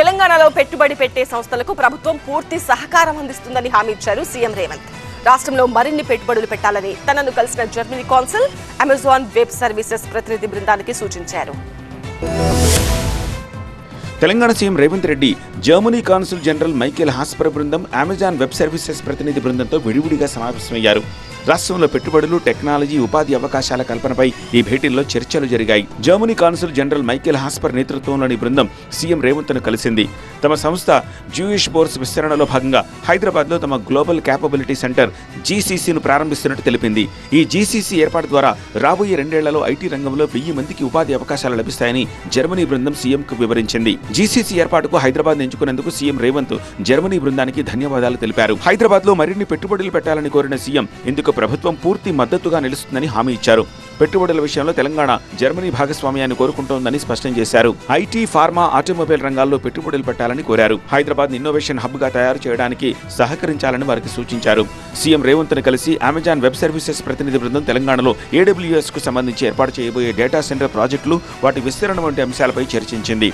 తెలంగాణలో పెట్టుబడి పెట్టే సంస్థలకు ప్రభుత్వం పూర్తి సహకారం అందిస్తుందని హామీ ఇచ్చారు సీఎం రేవంత్. రాష్ట్రంలో మరిన్ని పెట్టుబడులు పెట్టాలని తనను కలిసిన Germany council Amazon web services ప్రతినిధి బృందానికి సూచించారు. Telangana CM Revanth Reddy Germany consul general Michael Hasper బృందం అమెజాన్ వెబ్ సర్వీసెస్ ప్రతినిధి బృందంతో విడివిడిగా సమావేశమయ్యారు. రాష్ట్రంలో పెట్టుబడులు టెక్నాలజీ ఉపాధి అవకాశాల కల్పనపై ఈ భేటీల్లో చర్చలు జరిగాయి. Germany consul general Michael Hasper నేతృత్వంలోని బృందం సీఎం రేవంత్ను కలిసింది. తమ సంస్థ జ్యూయిష్ బోర్స్ విస్తరణలో భాగంగా హైదరాబాద్లో తమ గ్లోబల్ క్యాపబిలిటీ సెంటర్ జీసీసీను ప్రారంభిస్తున్నట్టు తెలిపింది. ఈ జీసీసీ ఏర్పాటు ద్వారా రాబోయే రెండేళ్ళలో ఐటీ రంగంలో వెయ్యి మందికి ఉపాధి అవకాశాలు లభిస్తాయని జర్మనీ బృందం సీఎంకు వివరించింది. జీసీసీ ఏర్పాటుకు హైదరాబాద్ ఎంచుకునేందుకు సీఎం రేవంత్ జర్మనీ బృందానికి ధన్యవాదాలు తెలిపారు. హైదరాబాద్లో మరిన్ని పెట్టుబడులు పెట్టాలని కోరిన సీఎం ఇందుకు ప్రభుత్వం పూర్తి మద్దతుగా నిలుస్తుందని హామీ ఇచ్చారు. పెట్టుబడుల విషయంలో తెలంగాణ జర్మనీ భాగస్వామ్యాన్ని కోరుకుంటోందని స్పష్టం చేశారు. ఐటీ ఫార్మా ఆటోమొబైల్ రంగాల్లో పెట్టుబడులు పెట్టాలని కోరారు. హైదరాబాద్ ఇన్నోవేషన్ హబ్గా తయారు చేయడానికి సహకరించాలని వారికి సూచించారు. సీఎం రేవంత్ను కలిసి అమెజాన్ వెబ్ సర్వీసెస్ ప్రతినిధి బృందం తెలంగాణలో ఏడబ్ల్యూఎస్కు సంబంధించి ఏర్పాటు చేయబోయే డేటా సెంటర్ ప్రాజెక్టులు వాటి విస్తరణ వంటి అంశాలపై చర్చించింది.